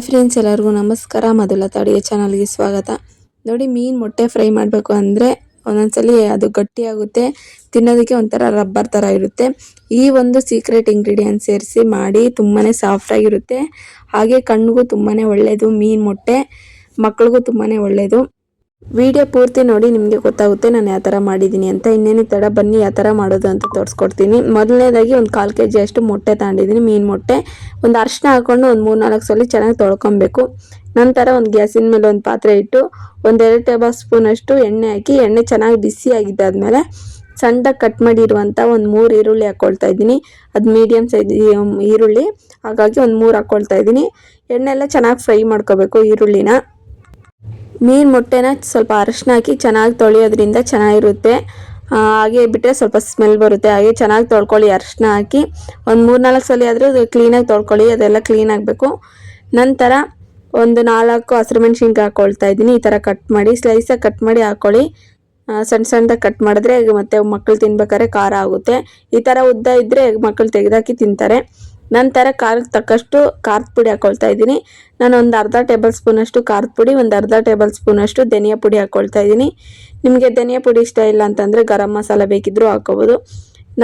Hi friends ಎಲ್ಲರಿಗೂ ನಮಸ್ಕಾರ. ಮೊದಲ ಅಡುಗೆ ಚಾನಲ್ಗೆ ಸ್ವಾಗತ. ನೋಡಿ, ಮೀನು ಮೊಟ್ಟೆ ಫ್ರೈ ಮಾಡಬೇಕು ಅಂದರೆ ಒಂದೊಂದ್ಸಲಿ ಅದು ಗಟ್ಟಿಯಾಗುತ್ತೆ ತಿನ್ನೋದಕ್ಕೆ ಒಂಥರ ರಬ್ಬರ್ ಥರ ಇರುತ್ತೆ. ಈ ಒಂದು ಸೀಕ್ರೆಟ್ ಇಂಗ್ರೀಡಿಯೆಂಟ್ ಸೇರಿಸಿ ಮಾಡಿ ತುಂಬಾ ಸಾಫ್ಟಾಗಿರುತ್ತೆ ಹಾಗೆ ಕಣ್ಣಿಗೂ ತುಂಬಾ ಒಳ್ಳೆಯದು ಮೀನು ಮೊಟ್ಟೆ ಮಕ್ಳಿಗೂ ತುಂಬಾ ಒಳ್ಳೆಯದು ವಿಡಿಯೋ ಪೂರ್ತಿ ನೋಡಿ ನಿಮಗೆ ಗೊತ್ತಾಗುತ್ತೆ ನಾನು ಯಾವ ಥರ ಮಾಡಿದ್ದೀನಿ ಅಂತ. ಇನ್ನೇನು ತಡ ಬನ್ನಿ, ಯಾವ ಥರ ಮಾಡೋದು ಅಂತ ತೋರಿಸ್ಕೊಡ್ತೀನಿ. ಮೊದಲನೇದಾಗಿ ಒಂದು ಕಾಲು ಕೆ ಜಿ ಅಷ್ಟು ಮೊಟ್ಟೆ ತಗೊಂಡಿದ್ದೀನಿ, ಮೀನು ಮೊಟ್ಟೆ. ಒಂದು ಅರ್ಶಿನ ಹಾಕ್ಕೊಂಡು ಒಂದು ಮೂರು ನಾಲ್ಕು ಸಲ ಚೆನ್ನಾಗಿ ತೊಳ್ಕೊಬೇಕು. ನಂತರ ಒಂದು ಗ್ಯಾಸಿನ ಮೇಲೆ ಒಂದು ಪಾತ್ರೆ ಇಟ್ಟು ಒಂದೆರಡು ಟೇಬಲ್ ಸ್ಪೂನ್ ಅಷ್ಟು ಎಣ್ಣೆ ಹಾಕಿ, ಎಣ್ಣೆ ಚೆನ್ನಾಗಿ ಬಿಸಿ ಆಗಿದ್ದಾದ್ಮೇಲೆ ಸಣ್ಣದಾಗಿ ಕಟ್ ಮಾಡಿರುವಂಥ ಒಂದು ಮೂರು ಈರುಳ್ಳಿ ಹಾಕ್ಕೊಳ್ತಾ ಇದ್ದೀನಿ. ಅದು ಮೀಡಿಯಮ್ ಸೈಜ್ ಈರುಳ್ಳಿ. ಹಾಗಾಗಿ ಒಂದು ಮೂರು ಹಾಕ್ಕೊಳ್ತಾ ಇದ್ದೀನಿ. ಎಣ್ಣೆ ಎಲ್ಲ ಚೆನ್ನಾಗಿ ಫ್ರೈ ಮಾಡ್ಕೋಬೇಕು ಈರುಳ್ಳಿನ. ಮೀನು ಮೊಟ್ಟೆನ ಸ್ವಲ್ಪ ಅರಶಿನ ಹಾಕಿ ಚೆನ್ನಾಗಿ ತೊಳೆಯೋದ್ರಿಂದ ಚೆನ್ನಾಗಿರುತ್ತೆ. ಹಾಗೆ ಬಿಟ್ಟರೆ ಸ್ವಲ್ಪ ಸ್ಮೆಲ್ ಬರುತ್ತೆ. ಹಾಗೆ ಚೆನ್ನಾಗಿ ತೊಳ್ಕೊಳ್ಳಿ ಅರಶಿನ ಹಾಕಿ. ಒಂದು ಮೂರು ನಾಲ್ಕು ಸಲ ಆದರೂ ಕ್ಲೀನಾಗಿ ತೊಳ್ಕೊಳ್ಳಿ, ಅದೆಲ್ಲ ಕ್ಲೀನ್ ಆಗಬೇಕು. ನಂತರ ಒಂದು ನಾಲ್ಕು ಹಸಿರು ಮೆಣಸಿನ್ಕಾಯಿ ಹಾಕ್ಕೊಳ್ತಾ ಇದ್ದೀನಿ. ಈ ಥರ ಕಟ್ ಮಾಡಿ ಸ್ಲೈಸಾಗಿ ಕಟ್ ಮಾಡಿ ಹಾಕ್ಕೊಳ್ಳಿ ಸಣ್ಣ ಸಣ್ಣದಾಗಿ ಕಟ್ ಮಾಡಿದ್ರೆ ಮತ್ತೆ ಮಕ್ಕಳು ತಿನ್ಬೇಕಾದ್ರೆ ಖಾರ ಆಗುತ್ತೆ. ಈ ಥರ ಉದ್ದ ಇದ್ದರೆ ಮಕ್ಕಳು ತೆಗೆದಾಕಿ ತಿಂತಾರೆ. ನಂತರ ಖಾರಕ್ಕೆ ತಕ್ಕಷ್ಟು ಖಾರದ ಪುಡಿ ಹಾಕ್ಕೊಳ್ತಾ ಇದ್ದೀನಿ. ನಾನು ಒಂದು ಅರ್ಧ ಟೇಬಲ್ ಸ್ಪೂನಷ್ಟು ಖಾರದ ಪುಡಿ, ಒಂದು ಅರ್ಧ ಟೇಬಲ್ ಸ್ಪೂನಷ್ಟು ಧನಿಯಾ ಪುಡಿ ಹಾಕ್ಕೊಳ್ತಾ ಇದ್ದೀನಿ. ನಿಮಗೆ ಧನಿಯಾ ಪುಡಿ ಇಷ್ಟ ಇಲ್ಲ ಅಂತಂದರೆ ಗರಂ ಮಸಾಲೆ ಬೇಕಿದ್ದರೂ ಹಾಕ್ಕೋಬೋದು.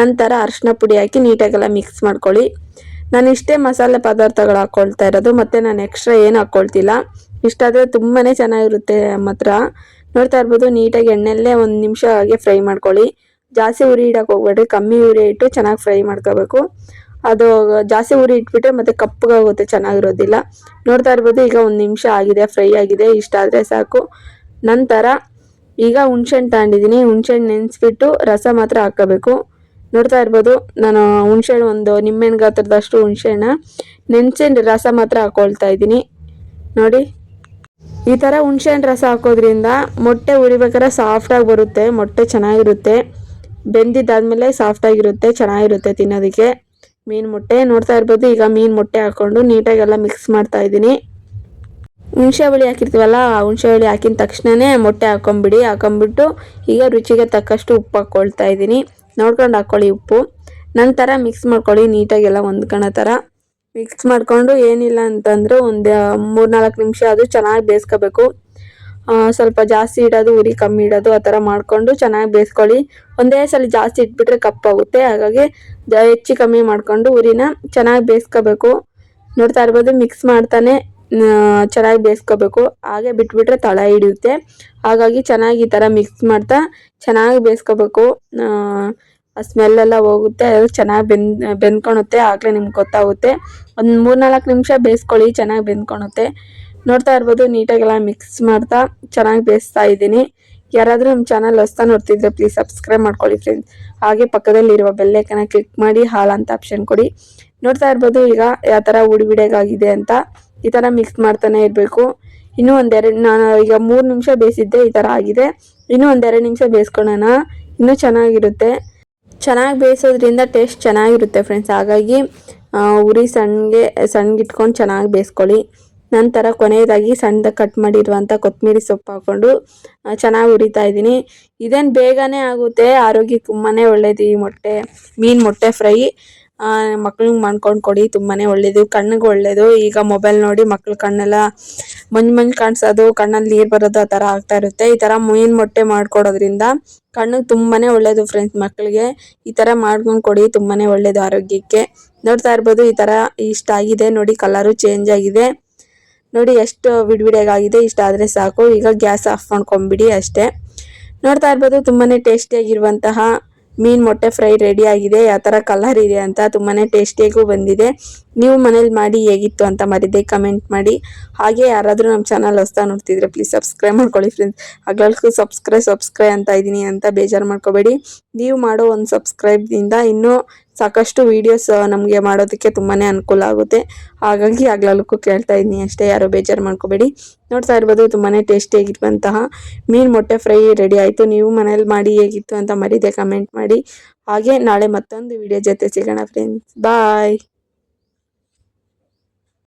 ನಂತರ ಅರಿಶಿನ ಪುಡಿ ಹಾಕಿ ನೀಟಾಗೆಲ್ಲ ಮಿಕ್ಸ್ ಮಾಡ್ಕೊಳ್ಳಿ. ನಾನು ಇಷ್ಟೇ ಮಸಾಲೆ ಪದಾರ್ಥಗಳು ಹಾಕ್ಕೊಳ್ತಾ ಇರೋದು, ಮತ್ತು ನಾನು ಎಕ್ಸ್ಟ್ರಾ ಏನು ಹಾಕ್ಕೊಳ್ತಿಲ್ಲ ಇಷ್ಟಾದರೆ ತುಂಬಾ ಚೆನ್ನಾಗಿರುತ್ತೆ ನಮ್ಮ ಹತ್ರ. ನೋಡ್ತಾ ಇರ್ಬೋದು, ನೀಟಾಗಿ ಎಣ್ಣೆಲ್ಲೇ ಒಂದು ನಿಮಿಷ ಹಾಗೆ ಫ್ರೈ ಮಾಡ್ಕೊಳ್ಳಿ. ಜಾಸ್ತಿ ಉರಿ ಇಡಕ್ಕೆ ಹೋಗ್ಬೇಡ್ರಿ, ಕಮ್ಮಿ ಉರಿ ಇಟ್ಟು ಚೆನ್ನಾಗಿ ಫ್ರೈ ಮಾಡ್ಕೋಬೇಕು. ಅದು ಜಾಸ್ತಿ ಉರಿ ಇಟ್ಬಿಟ್ರೆ ಮತ್ತೆ ಕಪ್ಪಗಾಗುತ್ತೆ, ಚೆನ್ನಾಗಿರೋದಿಲ್ಲ. ನೋಡ್ತಾ ಇರ್ಬೋದು, ಈಗ ಒಂದು ನಿಮಿಷ ಆಗಿದೆ, ಫ್ರೈ ಆಗಿದೆ, ಇಷ್ಟ ಆದರೆ ಸಾಕು. ನಂತರ ಈಗ ಹುಣ್ಸೆಹಣ್ಣು ತಗೊಂಡಿದ್ದೀನಿ. ಹುಣ್ಸೆಹಣ್ಣು ನೆನೆಸ್ಬಿಟ್ಟು ರಸ ಮಾತ್ರ ಹಾಕೋಬೇಕು. ನೋಡ್ತಾ ಇರ್ಬೋದು, ನಾನು ಹುಣ್ಸೆಹಣ್ಣು ಒಂದು ನಿಂಬೆಹಣ್ಣು ಗಾತ್ರದಷ್ಟು ಹುಣ್ಸೆಹಣ್ಣು ನೆನೆಸ್ಕೊಂಡು ರಸ ಮಾತ್ರ ಹಾಕೊಳ್ತಾ ಇದ್ದೀನಿ. ನೋಡಿ, ಈ ಥರ ಹುಣ್ಸೆಹಣ್ಣು ರಸ ಹಾಕೋದ್ರಿಂದ ಮೊಟ್ಟೆ ಉರಿಬೇಕಾದ್ರೆ ಸಾಫ್ಟಾಗಿ ಬರುತ್ತೆ, ಮೊಟ್ಟೆ ಚೆನ್ನಾಗಿರುತ್ತೆ. ಬೆಂದಿದ್ದಾದ್ಮೇಲೆ ಸಾಫ್ಟಾಗಿರುತ್ತೆ ಚೆನ್ನಾಗಿರುತ್ತೆ ತಿನ್ನೋದಕ್ಕೆ. ಮೀನು ಮೊಟ್ಟೆ ನೋಡ್ತಾ ಇರ್ಬೋದು. ಈಗ ಮೀನು ಮೊಟ್ಟೆ ಹಾಕೊಂಡು ನೀಟಾಗೆಲ್ಲ ಮಿಕ್ಸ್ ಮಾಡ್ತಾ ಇದ್ದೀನಿ. ಹುಣಸೆ ಹುಳಿ ಹಾಕಿರ್ತೀವಲ್ಲ, ಆ ಹಾಕಿದ ತಕ್ಷಣವೇ ಮೊಟ್ಟೆ ಹಾಕೊಂಬಿಡಿ. ಹಾಕೊಂಬಿಟ್ಟು ಈಗ ರುಚಿಗೆ ತಕ್ಕಷ್ಟು ಉಪ್ಪು ಹಾಕ್ಕೊಳ್ತಾ ಇದ್ದೀನಿ. ನೋಡ್ಕೊಂಡು ಹಾಕ್ಕೊಳ್ಳಿ ಉಪ್ಪು. ನಂತರ ಮಿಕ್ಸ್ ಮಾಡ್ಕೊಳ್ಳಿ ನೀಟಾಗೆಲ್ಲ ಹೊಂದ್ಕೊಳ್ಳೋ ಥರ ಮಿಕ್ಸ್ ಮಾಡಿಕೊಂಡು ಏನಿಲ್ಲ ಅಂತಂದ್ರೆ ಒಂದು ಮೂರು ನಾಲ್ಕು ನಿಮಿಷ ಅದು ಚೆನ್ನಾಗಿ ಬೇಯಿಸ್ಕೋಬೇಕು. ಸ್ವಲ್ಪ ಜಾಸ್ತಿ ಇಡೋದು, ಉರಿ ಕಮ್ಮಿ ಇಡೋದು, ಆ ಥರ ಮಾಡಿಕೊಂಡು ಚೆನ್ನಾಗಿ ಬೇಯಿಸ್ಕೊಳ್ಳಿ. ಒಂದೇ ಸಲ ಜಾಸ್ತಿ ಇಟ್ಬಿಟ್ರೆ ಕಪ್ಪಾಗುತ್ತೆ. ಹಾಗಾಗಿ ಹೆಚ್ಚು ಕಮ್ಮಿ ಮಾಡಿಕೊಂಡು ಉರಿನ ಚೆನ್ನಾಗಿ ಬೇಯಿಸ್ಕೋಬೇಕು. ನೋಡ್ತಾ ಇರ್ಬೋದು, ಮಿಕ್ಸ್ ಮಾಡ್ತಾನೆ ಚೆನ್ನಾಗಿ ಬೇಯಿಸ್ಕೋಬೇಕು. ಹಾಗೆ ಬಿಟ್ಬಿಟ್ರೆ ತಳ ಹಿಡಿಯುತ್ತೆ. ಹಾಗಾಗಿ ಚೆನ್ನಾಗಿ ಈ ಥರ ಮಿಕ್ಸ್ ಮಾಡ್ತಾ ಚೆನ್ನಾಗಿ ಬೇಯಿಸ್ಕೋಬೇಕು. ಆ ಸ್ಮೆಲ್ಲೆಲ್ಲ ಹೋಗುತ್ತೆ ಅದು ಚೆನ್ನಾಗಿ ಬೆಂದ್ ಬೆಂದ್ಕೊಳುತ್ತೆ, ಆಗಲೇ ನಿಮ್ಗೆ ಗೊತ್ತಾಗುತ್ತೆ. ಒಂದು ಮೂರು ನಾಲ್ಕು ನಿಮಿಷ ಬೇಯಿಸ್ಕೊಳ್ಳಿ, ಚೆನ್ನಾಗಿ ಬೆಂದ್ಕೊಳುತ್ತೆ. ನೋಡ್ತಾ ಇರ್ಬೋದು, ನೀಟಾಗೆಲ್ಲ ಮಿಕ್ಸ್ ಮಾಡ್ತಾ ಚೆನ್ನಾಗಿ ಬೇಯಿಸ್ತಾ ಇದ್ದೀನಿ. ಯಾರಾದರೂ ನಮ್ಮ ಚಾನಲ್ ಹೊಸ್ತಾ ನೋಡ್ತಿದ್ರೆ ಪ್ಲೀಸ್ ಸಬ್ಸ್ಕ್ರೈಬ್ ಮಾಡ್ಕೊಳ್ಳಿ ಫ್ರೆಂಡ್ಸ್ ಹಾಗೆ ಪಕ್ಕದಲ್ಲಿರುವ ಬೆಲ್ಲೈಕನ ಕ್ಲಿಕ್ ಮಾಡಿ, ಹಾಲ್ ಅಂತ ಆಪ್ಷನ್ ಕೊಡಿ. ನೋಡ್ತಾ ಇರ್ಬೋದು, ಈಗ ಯಾವ ಥರ ಉಡಿಬಿಡೆಗಾಗಿದೆ ಅಂತ. ಈ ಥರ ಮಿಕ್ಸ್ ಮಾಡ್ತಾನೆ ಇರಬೇಕು. ಇನ್ನೂ ಒಂದೆರಡು, ನಾನು ಈಗ ಮೂರು ನಿಮಿಷ ಬೇಯಿಸಿದ್ದೆ, ಈ ಥರ ಆಗಿದೆ. ಇನ್ನೂ ಒಂದೆರಡು ನಿಮಿಷ ಬೇಯಿಸ್ಕೊಳ್ಳೋಣ. ಇನ್ನೂ ಚೆನ್ನಾಗಿರುತ್ತೆ. ಚೆನ್ನಾಗಿ ಬೇಯಿಸೋದ್ರಿಂದ ಟೇಸ್ಟ್ ಚೆನ್ನಾಗಿರುತ್ತೆ ಫ್ರೆಂಡ್ಸ್ ಹಾಗಾಗಿ ಉರಿ ಸಣ್ಣಗೆ ಸಣ್ಣಗಿಟ್ಕೊಂಡು ಚೆನ್ನಾಗಿ ಬೇಯಿಸ್ಕೊಳ್ಳಿ. ನಂತರ ಕೊನೆಯದಾಗಿ ಸಣ್ಣದಾಗಿ ಕಟ್ ಮಾಡಿರುವಂಥ ಕೊತ್ತಂಬರಿ ಸೊಪ್ಪು ಹಾಕ್ಕೊಂಡು ಚೆನ್ನಾಗಿ ಹುರಿತಾ ಇದ್ದೀನಿ. ಇದೇನು ಬೇಗನೆ ಆಗುತ್ತೆ, ಆರೋಗ್ಯಕ್ಕೆ ತುಂಬಾ ಒಳ್ಳೇದು ಈ ಮೊಟ್ಟೆ, ಮೀನು ಮೊಟ್ಟೆ ಫ್ರೈ. ಮಕ್ಳಿಗೆ ಮಾಡ್ಕೊಂಡು ಕೊಡಿ ತುಂಬಾ ಒಳ್ಳೇದು, ಕಣ್ಣಿಗೆ ಒಳ್ಳೇದು. ಈಗ ಮೊಬೈಲ್ ನೋಡಿ ಮಕ್ಳ ಕಣ್ಣೆಲ್ಲ ಮಂಜು ಮಂಜು ಕಾಣಿಸೋದು, ಕಣ್ಣಲ್ಲಿ ನೀರು ಬರೋದು ಆ ಥರ ಆಗ್ತಾ ಇರುತ್ತೆ. ಈ ಥರ ಮೀನು ಮೊಟ್ಟೆ ಮಾಡ್ಕೊಡೋದ್ರಿಂದ ಕಣ್ಣಿಗೆ ತುಂಬಾ ಒಳ್ಳೇದು ಫ್ರೆಂಡ್ಸ್ ಮಕ್ಕಳಿಗೆ ಈ ಥರ ಮಾಡ್ಕೊಂಡು ಕೊಡಿ ತುಂಬಾ ಒಳ್ಳೇದು ಆರೋಗ್ಯಕ್ಕೆ. ನೋಡ್ತಾ ಇರ್ಬೋದು, ಈ ಥರ ಇಷ್ಟ ಆಗಿದೆ. ನೋಡಿ ಕಲರು ಚೇಂಜ್ ಆಗಿದೆ. ನೋಡಿ ಎಷ್ಟು ಬಿಡಿಬಿಡಿಯಾಗಿದೆ ಇಷ್ಟ ಆದರೆ ಸಾಕು. ಈಗ ಗ್ಯಾಸ್ ಆಫ್ ಮಾಡ್ಕೊಂಬಿಡಿ ಅಷ್ಟೇ. ನೋಡ್ತಾ ಇರ್ಬೋದು ತುಂಬಾ ಟೇಸ್ಟಿಯಾಗಿರುವಂತಹ ಮೀನು ಮೊಟ್ಟೆ ಫ್ರೈ ರೆಡಿ ಆಗಿದೆ. ಯಾವ ಥರ ಕಲರ್ ಇದೆ ಅಂತ ತುಂಬಾ ಟೇಸ್ಟಿಯಾಗೂ ಬಂದಿದೆ. ನೀವು ಮನೇಲಿ ಮಾಡಿ ಹೇಗಿತ್ತು ಅಂತ ಮರಿದೆ ಕಮೆಂಟ್ ಮಾಡಿ. ಹಾಗೆ ಯಾರಾದರೂ ನಮ್ಮ ಚಾನಲ್ ಹೊಸ್ತಾ ನೋಡ್ತಿದ್ರೆ ಪ್ಲೀಸ್ ಸಬ್ಸ್ಕ್ರೈಬ್ ಮಾಡ್ಕೊಳ್ಳಿ ಫ್ರೆಂಡ್ಸ್ ಆಗ್ಲೂ ಸಬ್ಸ್ಕ್ರೈಬ್ ಸಬ್ಸ್ಕ್ರೈಬ್ ಅಂತ ಇದ್ದೀನಿ ಅಂತ ಬೇಜಾರು ಮಾಡ್ಕೋಬೇಡಿ. ನೀವು ಮಾಡೋ ಒಂದು ಸಬ್ಸ್ಕ್ರೈಬ್ದಿಂದ ಇನ್ನೂ ಸಾಕಷ್ಟು ವೀಡಿಯೋಸ್ ನಮಗೆ ಮಾಡೋದಕ್ಕೆ ತುಂಬಾ ಅನುಕೂಲ ಆಗುತ್ತೆ. ಹಾಗಾಗಿ ಆಗ್ಲಕ್ಕೂ ಕೇಳ್ತಾ ಇದ್ದೀನಿ ಅಷ್ಟೇ, ಯಾರೋ ಬೇಜಾರು ಮಾಡ್ಕೋಬೇಡಿ. ನೋಡ್ತಾ ಇರ್ಬೋದು ತುಂಬಾ ಟೇಸ್ಟಿಯಾಗಿರುವಂತಹ ಮೀನು ಮೊಟ್ಟೆ ಫ್ರೈ ರೆಡಿ ಆಯಿತು. ನೀವು ಮನೇಲಿ ಮಾಡಿ ಹೇಗಿತ್ತು ಅಂತ ಮರಿದೆ ಕಮೆಂಟ್ ಮಾಡಿ. ಹಾಗೆ ನಾಳೆ ಮತ್ತೊಂದು ವಿಡಿಯೋ ಜೊತೆ ಸಿಗೋಣ ಫ್ರೆಂಡ್ಸ್ ಬಾಯ್